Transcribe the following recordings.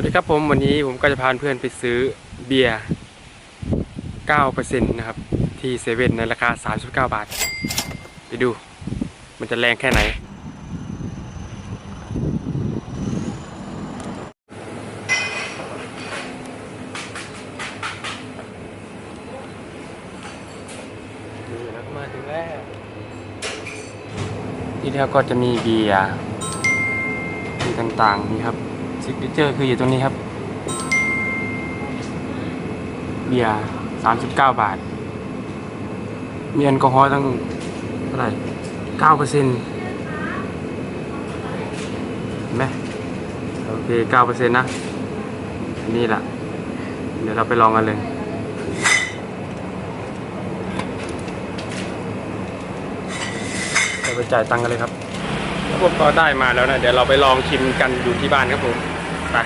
วัสดีครับผมวันนี้ผมก็จะพาเพื่อนไปซื้อเบียร์9%นะครับ ที่เซเว่นในราคา 39 บาท ไปดู มันจะแรงแค่ไหน นี่แล้วก็มาถึงแล้วที่นี่ก็จะมีเบียร์มีต่างๆนี่ครับ ซิกเนเจอร์คืออยู่ตรงนี้ครับ เบียร์สามสิบเก้าบาท มีแอลกอฮอล์ตั้งเท่าไหร่เก้าเปอร์เซ็นต์เห็นไหมโอเคเก้าเปอร์เซ็นต์นะ นี่แหละ เดี๋ยวเราไปลองกันเลยไปจ่ายตังค์กันเลยครับแล้วผมก็ได้มาแล้วนะ เดี๋ยวเราไปลองชิมกันอยู่ที่บ้านครับผม ไป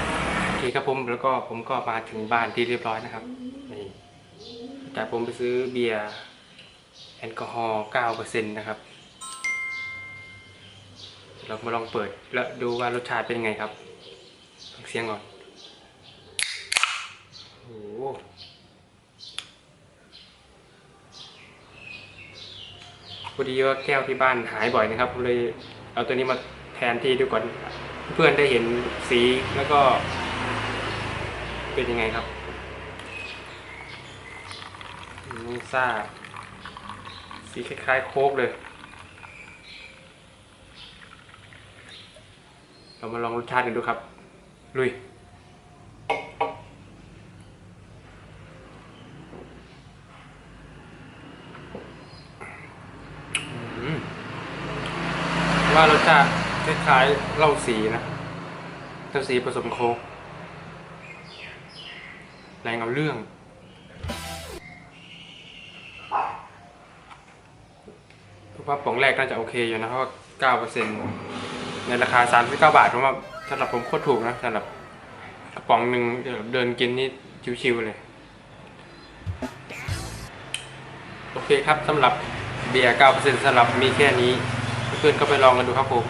โอเคครับผมแล้วก็ผมก็มาถึงบ้านที่เรียบร้อยนะครับนี่แต่ผมไปซื้อเบียร์แอลกอฮอล์9%นะครับ เรามาลองเปิดแล้วดูว่ารสชาติเป็นไงครับฟังเสียงก่อนโอ้โหพอดีว่าแก้วที่บ้านหายบ่อยนะครับเลยเอาตัวนี้มาแทนที่ดูก่อน เพื่อนได้เห็นสีแล้วก็เป็นยังไงครับนี่ซ่าสีคล้ายๆโค้กเลย เรามาลองรสชาติกันดูครับ ลุยว่ารสชาติ คล้ายๆเหล้าสีนะเหล้าสีผสมโค้กแรงเอาเรื่อง เพราะว่าป๋องแรกน่าจะโอเคอยู่นะเพราะว่าเก้าเปอร์เซ็นต์ในราคาสามสิบเก้าบาทผมว่าสำหรับผมโคตรถูกนะสำหรับกระป๋องหนึ่งเดี๋ยวเดินกินนี่ชิวๆเลย โอเคครับสำหรับเบียร์9%สำหรับมีแค่นี้ เพื่อนๆก็ไปลองกันดูครับผม